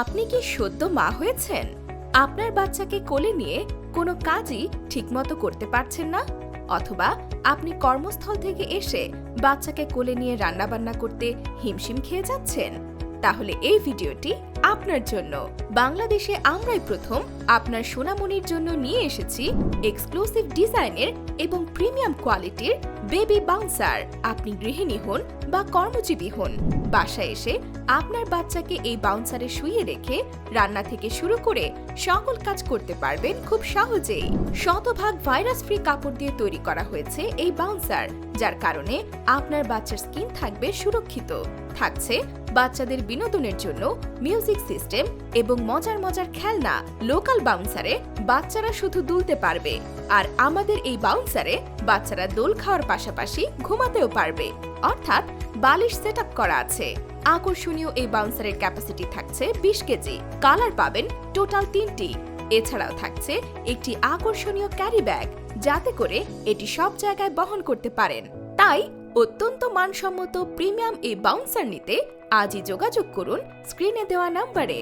আপনি কি সদ্য মা হয়েছেন? আপনার বাচ্চাকে কোলে নিয়ে কোনো কাজই ঠিকমতো করতে পারছেন না? অথবা আপনি কর্মস্থল থেকে এসে বাচ্চাকে কোলে নিয়ে রান্নাবান্না করতে হিমশিম খেয়ে যাচ্ছেন? তাহলে এই ভিডিওটি আপনার জন্য। বাংলাদেশে আমরাই প্রথম আপনার সোনামণির জন্য নিয়ে এসেছি এক্সক্লুসিভ ডিজাইনের এবং প্রিমিয়াম কোয়ালিটির বেবি বাউন্সার। আপনি গৃহিণী হন বা কর্মজীবী হন, বাসায় এসে আপনার বাচ্চাকে এই বাউন্সারে শুয়ে রেখে রান্না থেকে শুরু করে সকল কাজ করতে পারবেন খুব সহজেই। শতভাগ ভাইরাস ফ্রি কাপড় দিয়ে তৈরি করা হয়েছে এই বাউন্সার, যার কারণে আপনার বাচ্চার স্কিন থাকবে সুরক্ষিত। থাকছে বাচ্চাদের বিনোদনের জন্য মিউজিক সিস্টেম এবং মজার মজার খেলনা লোকাল বাউন্সারে বাচ্চারা শুধু দুলতে পারবে। আর আমাদের এই বাউন্সারে বাচ্চারা দোল খাওয়ার পাশাপাশি ঘুমাতেও পারবে। অর্থাৎ বালিশ সেট করা আছে। আকর্ষণীয় এই বাউন্সারের ক্যাপাসিটি থাকছে বিশ কেজি। কালার পাবেন টোটাল তিনটি। এছাড়াও থাকছে একটি আকর্ষণীয় ক্যারি ব্যাগ, যাতে করে এটি সব জায়গায় বহন করতে পারেন। তাই অত্যন্ত মানসম্মত প্রিমিয়াম এই বাউন্সার নিতে আজই যোগাযোগ করুন স্ক্রিনে দেওয়া নাম্বারে।